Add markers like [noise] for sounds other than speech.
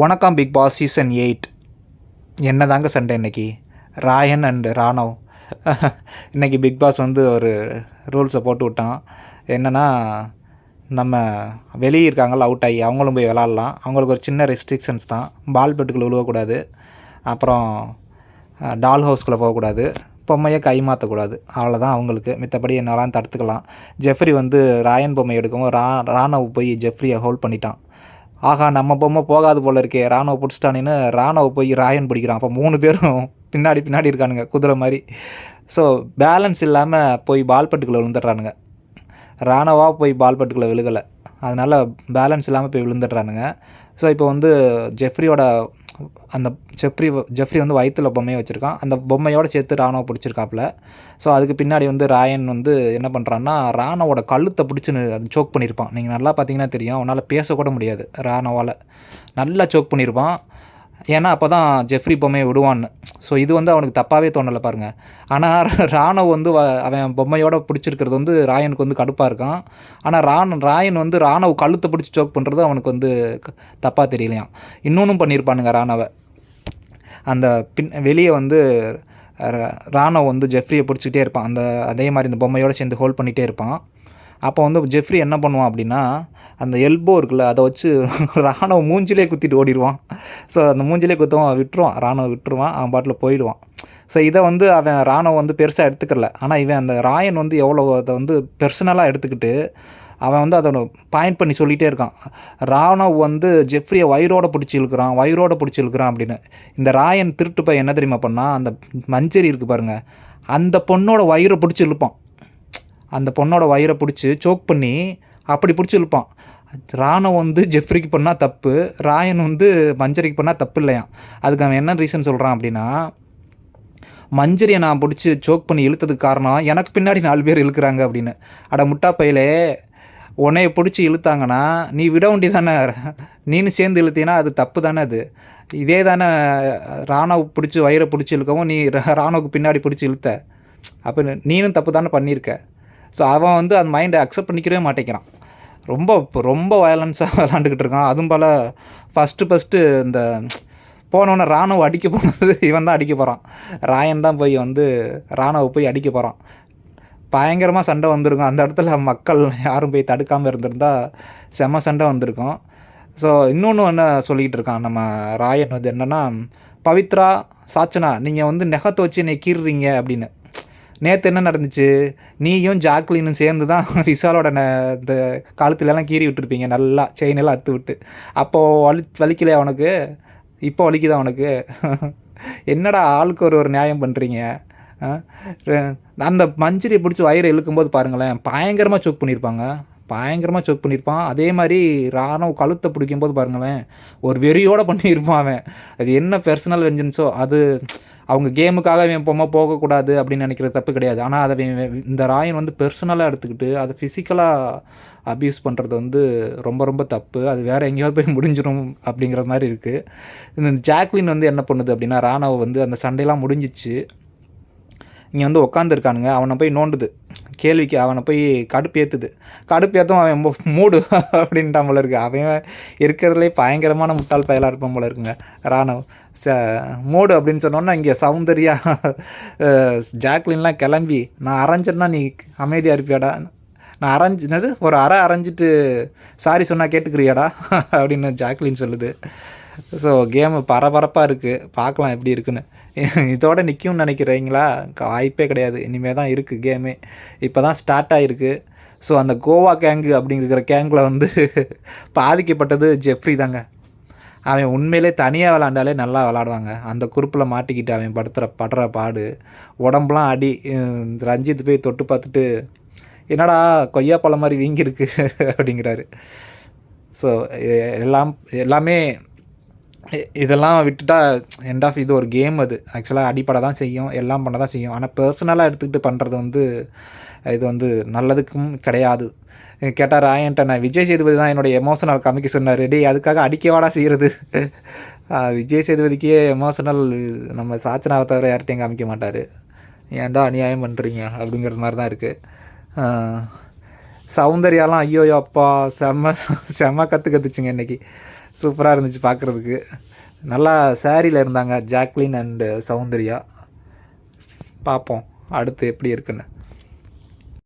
வணக்கம் big Boss season eight என்ன தாங்க சண்டை இன்னைக்கு? ராயன் அண்ட் ராணவ். இன்றைக்கி பிக் பாஸ் வந்து ஒரு ரூல்ஸை போட்டு விட்டான். என்னென்னா நம்ம வெளியே இருக்காங்கல்ல அவுட் ஆகி அவங்களும் போய் விளாட்லாம். அவங்களுக்கு ஒரு சின்ன ரெஸ்ட்ரிக்ஷன்ஸ் தான். பால் பெட்டுக்குள்ளே விழுவக்கூடாது அப்புறம் டால் ஹவுஸ்குள்ளே போகக்கூடாது. பொம்மையை கை மாற்றக்கூடாது அவ்வளோதான் அவங்களுக்கு. மித்தபடி என்னெல்லாம் தடுத்துக்கலாம். ஜெஃப்ரி வந்து ராயன் பொம்மை எடுக்கவும் ரா ராணவ் போய் ஜெஃப்ரியை ஹோல்ட் பண்ணிட்டான். ஆஹா நம்ம பொம்மை போகாது போல இருக்கே. ராணுவ பிடிச்சிட்டானேன்னு ராணுவ போய் ராயன் பிடிக்கிறான். அப்போ மூணு பேரும் பின்னாடி பின்னாடி இருக்கானுங்க குதிரை மாதிரி. ஸோ பேலன்ஸ் இல்லாமல் போய் பால் பட்டுக்குள்ளே விழுந்துடுறானுங்க. ராணுவா போய் பால் பட்டுக்குள்ளே விழுகலை. அதனால் பேலன்ஸ் இல்லாமல் போய் விழுந்துடுறானுங்க. ஸோ இப்போ வந்து ஜெஃப்ரியோட அந்த ஜெஃப்ரி ஜெஃப்ரி வந்து வயிற்றுல பொம்மையை வச்சுருக்கான். அந்த பொம்மையோட சேர்த்து ராணுவ பிடிச்சிருக்காப்புல. ஸோ அதுக்கு பின்னாடி வந்து ராயன் வந்து என்ன பண்ணுறான்னா ராணுவோட கழுத்தை பிடிச்சின்னு சோக் பண்ணியிருப்பான் நீங்கள் நல்லா பார்த்தீங்கன்னா தெரியும். அவனால் பேசக்கூட முடியாது ராணவால். நல்லா சோக் பண்ணியிருப்பான் ஏன்னா அப்போ தான் ஜெஃப்ரி பொம்மையை விடுவான்னு. ஸோ இது வந்து அவனுக்கு தப்பாகவே தோணலை பாருங்கள் ஆனால் ராணவ் வந்து அவன் பொம்மையோட பிடிச்சிருக்கிறது வந்து ராயனுக்கு வந்து கடுப்பாக இருக்கான். ஆனால் ராண் ராயன் வந்து ராணவ் கழுத்தை பிடிச்சி சோக் பண்ணுறது அவனுக்கு வந்து தப்பாக தெரியலையாம். இன்னொன்றும் பண்ணியிருப்பானுங்க ராணவை. அந்த பின் வெளியே வந்து ராணவ் வந்து ஜெஃப்ரியை பிடிச்சிக்கிட்டே இருப்பான். அந்த அதே மாதிரி இந்த பொம்மையோட சேர்ந்து ஹோல்ட் பண்ணிகிட்டே இருப்பான். அப்போ வந்து ஜெஃப்ரி என்ன பண்ணுவான் அப்படின்னா அந்த எல்போ இருக்குல்ல அதை வச்சு [laughs] ராணுவ மூஞ்சிலே குத்திட்டு ஓடிடுவான். ஸோ அந்த மூஞ்சிலே குத்துவான் விட்டுருவான் ராணுவ விட்டுருவான் அவன் பாட்டில் போயிடுவான். ஸோ இதை வந்து அவன் ராணுவ வந்து பெருசாக எடுத்துக்கல. ஆனால் இவன் அந்த ராயன் வந்து எவ்வளோ அதை வந்து பெர்சனலாக எடுத்துக்கிட்டு அவன் வந்து அதை பாயிண்ட் பண்ணி சொல்லிகிட்டே இருக்கான். ராணவ் வந்து ஜெஃப்ரியை வயிறோட பிடிச்சி இழுக்கிறான் வயிறோட பிடிச்சி இழுக்கிறான் அப்படின்னு. இந்த ராயன் திருட்டு பையன் என்ன தெரியுமா பண்ணால் அந்த மஞ்சரி இருக்குது பாருங்கள் அந்த பொண்ணோட வயிறை பிடிச்சி இழுப்பான். அந்த பொண்ணோட வயிறை பிடிச்சி சோக் பண்ணி அப்படி பிடிச்சி இழுப்பான் ராணவ் வந்து ஜெஃப்ரிக்கு பண்ணால் தப்பு ராயன் வந்து மஞ்சரிக்கு பண்ணால் தப்பு இல்லையாம். அதுக்கு அவன் என்ன ரீசன் சொல்கிறான் அப்படின்னா மஞ்சரியை நான் பிடிச்சி சோக் பண்ணி இழுத்ததுக்கு காரணம் எனக்கு பின்னாடி நாலு பேர் இழுக்கிறாங்க அப்படின்னு. அட முட்டா பையலே உன்னைய பிடிச்சி இழுத்தாங்கன்னா நீ விட வேண்டி தானே நீனு சேர்ந்து இழுத்தீங்கன்னா அது தப்பு தானே அது? இதே தானே ராணவ் பிடிச்சி வயிறை பிடிச்சி இழுக்கவும் நீ ரா- ராணுவுக்கு பின்னாடி பிடிச்சி இழுத்த. அப்போ நீனும் தப்பு தானே பண்ணியிருக்க? ஸோ அவன் வந்து அந்த மைண்டை அக்செப்ட் பண்ணிக்கவே மாட்டேங்கிறான். ரொம்ப ரொம்ப வயலன்ஸாக விளாண்டுக்கிட்டு இருக்கான். அதுவும் போல் ஃபஸ்ட்டு ஃபஸ்ட்டு இந்த போனவொன்னே ராணுவ அடிக்க போனது [laughs] இவன் தான் அடிக்க போகிறான் ராயன் தான் போய் வந்து ராணுவ போய் அடிக்க போகிறான் பயங்கரமாக சண்டை வந்திருக்கும். அந்த இடத்துல மக்கள் யாரும் போய் தடுக்காமல் இருந்திருந்தா செம சண்டை வந்திருக்கும். ஸோ இன்னொன்று என்ன சொல்லிக்கிட்டு இருக்கான் நம்ம ராயன் வந்து என்னென்னா பவித்ரா சாச்சனா நீங்கள் வந்து நெகத்தை வச்சு என்னை கீறுறீங்க அப்படின்னு. நேற்று என்ன நடந்துச்சு? நீயும் ஜாக்லினும் சேர்ந்து தான் [laughs] விசாலோட ந இந்த காலத்துலலாம் கீறி விட்டுருப்பீங்க. நல்லா செயினெல்லாம் அத்து விட்டு. அப்போது வலி வலிக்கலையா உனக்கு? இப்போ வலிக்குதா உனக்கு? [laughs] என்னடா ஆளுக்கு ஒரு ஒரு நியாயம் பண்ணுறீங்க அந்த மஞ்சரியை பிடிச்சி வயிறு இழுக்கும்போது பாருங்களேன் பயங்கரமாக சோக் பண்ணியிருப்பாங்க பயங்கரமாக சோக் பண்ணியிருப்பான் அதே மாதிரி ராணம் கழுத்தை பிடிக்கும்போது பாருங்களேன் ஒரு வெறியோடு பண்ணியிருப்பான் அவன். அது என்ன பர்சனல் வெஞ்சன்ஸோ அது அவங்க கேமுக்காக இவன் பொம்மை போகக்கூடாது அப்படின்னு நினைக்கிறது தப்பு கிடையாது. ஆனால் அதை இந்த ராயன் வந்து பெர்சனலாக எடுத்துக்கிட்டு அதை ஃபிசிக்கலாக அப்யூஸ் பண்ணுறது வந்து ரொம்ப ரொம்ப தப்பு. அது வேறு எங்கேயாவது போய் முடிஞ்சிடும் அப்படிங்கிற மாதிரி இருக்குது இந்த ஜாக்லின் வந்து என்ன பண்ணுது அப்படின்னா ராணவ வந்து அந்த சண்டையெல்லாம் முடிஞ்சிச்சு. இங்கே வந்து உட்காந்துருக்கானுங்க அவனை போய் நோண்டுது. கேள்விக்கு அவனை போய் கடுப்பேற்றுது கடுப்பேற்றும் அவன் மூடு அப்படின்ட்டான் போல இருக்கு. அவன் இருக்கிறதுலே பயங்கரமான முட்டாள் பயலாக இருப்பான் போல இருக்குங்க. ராணவ் ச மூடு அப்படின்னு சொன்னோன்னா இங்கே சௌந்தர்யா ஜாக்லின்லாம் கிளம்பி நான் அரைஞ்சேன்னா நீ அமைதியாக இருப்பியாடா? நான் அரைஞ்சினது ஒரு அரை அரைஞ்சிட்டு சாரி சொன்னால் கேட்டுக்கிறியாடா? அப்படின்னு ஜாக்லின் சொல்லுது. ஸோ கேமு பரபரப்பாக இருக்குது பார்க்கலாம் எப்படி இருக்குன்னு. இதோட நிற்கும்னு நினைக்கிறீங்களா? வாய்ப்பே கிடையாது. இனிமேல் தான் இருக்குது கேமே இப்போ தான் ஸ்டார்ட் ஆகிருக்கு ஸோ அந்த கோவா கேங்கு அப்படிங்கிற கேங்கில் வந்து [laughs] பாதிக்கப்பட்டது ஜெஃப்ரி தாங்க. அவன் உண்மையிலே தனியாக விளாண்டாலே நல்லா விளாடுவாங்க அந்த குரூப்பில் மாட்டிக்கிட்டு அவன் படுத்துகிற படுற பாடு. உடம்புலாம் அடி. ரஞ்சித் போய் தொட்டு பார்த்துட்டு என்னடா கொய்யா பழம் மாதிரி வீங்கிருக்கு [laughs] அப்படிங்கிறாரு. ஸோ எல்லாம் எல்லாமே இதெல்லாம் விட்டுட்டா எண்ட் ஆஃப் இது ஒரு கேம் அது. ஆக்சுவலாக அடிப்படை தான் செய்யும் எல்லாம் பண்ண தான் செய்யும். ஆனால் பர்சனலாக எடுத்துக்கிட்டு பண்ணுறது வந்து இது வந்து நல்லதுக்கும் கிடையாது. கேட்டார் ராயன்ட்ட நான் விஜய் சேதுபதி தான் என்னோட எமோஷனல் காமிக்க சொன்னார். டே அதுக்காக அடிக்கவாடா செய்கிறது விஜய் சேதுபதிக்கே எமோஷனல் நம்ம சாச்சனாவை தவிர யார்கிட்டையும் காமிக்க மாட்டார். ஏன்டா அநியாயம் பண்ணுறீங்க அப்படிங்கிற மாதிரி தான் இருக்குது சௌந்தர்யாலாம் ஐயோ அப்பா செம்ம செம்ம கற்று கற்றுச்சுங்க இன்றைக்கி சூப்பராக இருந்துச்சு பார்க்குறதுக்கு நல்லா சாரியில் இருந்தாங்க ஜாக்லின் அண்டு சௌந்தர்யா. பார்ப்போம் அடுத்து எப்படி இருக்குன்னு.